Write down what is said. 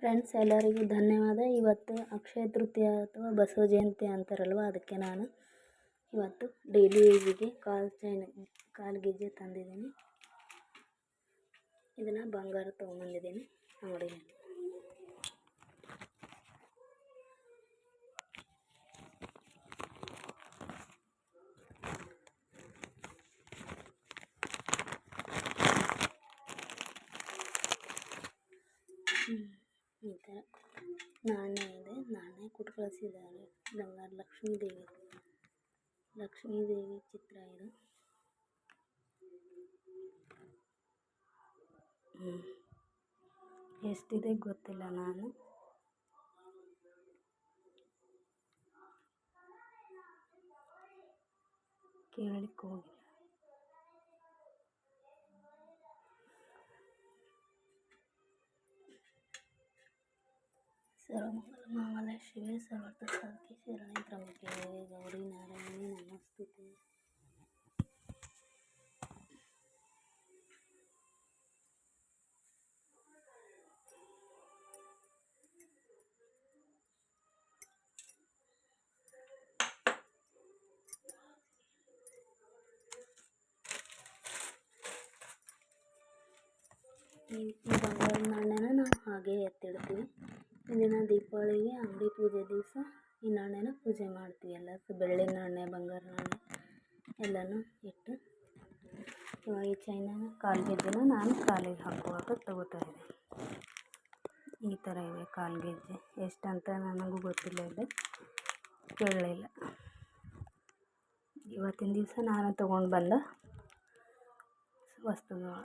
Friends ಎಲ್ಲರಿಗೂ ಧನ್ಯವಾದ. ಇವತ್ತು ಅಕ್ಷಯ ತೃತೀಯ ಅಥವಾ ಬಸವ ಜಯಂತಿ ಅಂತಾರಲ್ವ? ಅದಕ್ಕೆ ನಾನು ಇವತ್ತು ಡೈಲಿ ಯೂಸಿಗೆ ಕಾಲ್ ಚೈನ್ ಕಾಲು ಗೆಜ್ಜೆ ತಂದಿದ್ದೀನಿ. ಇದನ್ನು ಬಂಗಾರ ತೊಗೊಂಬಂದಿದ್ದೀನಿ ಅಂಗಡಿಯಲ್ಲಿ ಈ ಥರ ನಾಣ್ಯ ಇದೆ ನಾಣ್ಯ ಕೊಟ್ಟು ಕಳಿಸಿದ್ದಾರೆ ಬಂಗಾರ ಲಕ್ಷ್ಮೀ ದೇವಿ ಲಕ್ಷ್ಮೀ ದೇವಿ ಚಿತ್ರ ಇದು. ಎಷ್ಟಿದೆ ಗೊತ್ತಿಲ್ಲ ನಾನು. ಕೇಳಲಿಕ್ಕೆ ಹೋಗಿಲ್ಲ. ಸರ್ವಮಂಗಲ ಮಾಂಗಲ್ಯ ಶಿವೆ ಸರ್ವಾರ್ಥ ಸಾಧಕೆ ಶರಣೆ ಗೌರಿ ನಾರಾಯಣಿ ನಮಸ್ತುತೆ ಈ ನಾಣ್ಯನ ನಾವು ಹಾಗೆ ಎತ್ತಿಡ್ತೀವಿ ಇಂದಿನ ದೀಪಾವಳಿಗೆ ಅಂಗಡಿ ಪೂಜೆ ದಿವಸ, ಈ ನಾಣ್ಯನ ಪೂಜೆ ಮಾಡ್ತೀವಿ ಎಲ್ಲ. ಬೆಳ್ಳಿ ನಾಣ್ಯ, ಬಂಗಾರ ನಾಣ್ಯ ಎಲ್ಲನೂ ಇಟ್ಟು ಇವಾಗ ಈ ಚೈನನ ಕಾಲು ಗೆಜ್ಜೆನ ನಾನು ಕಾಲಿಗೆ ಹಾಕುವಾಗ ತಗೋತಾ ಇದ್ದೆ. ಈ ಥರ ಇವೆ ಕಾಲು ಗೆಜ್ಜೆ ಎಷ್ಟಂತ ನನಗೂ ಗೊತ್ತಿಲ್ಲ ಇದೆ. ಕೇಳಲಿಲ್ಲ. ಇವತ್ತಿನ ದಿವಸ ನಾನು ತೊಗೊಂಡು ಬಂದ ವಸ್ತುಗಳು.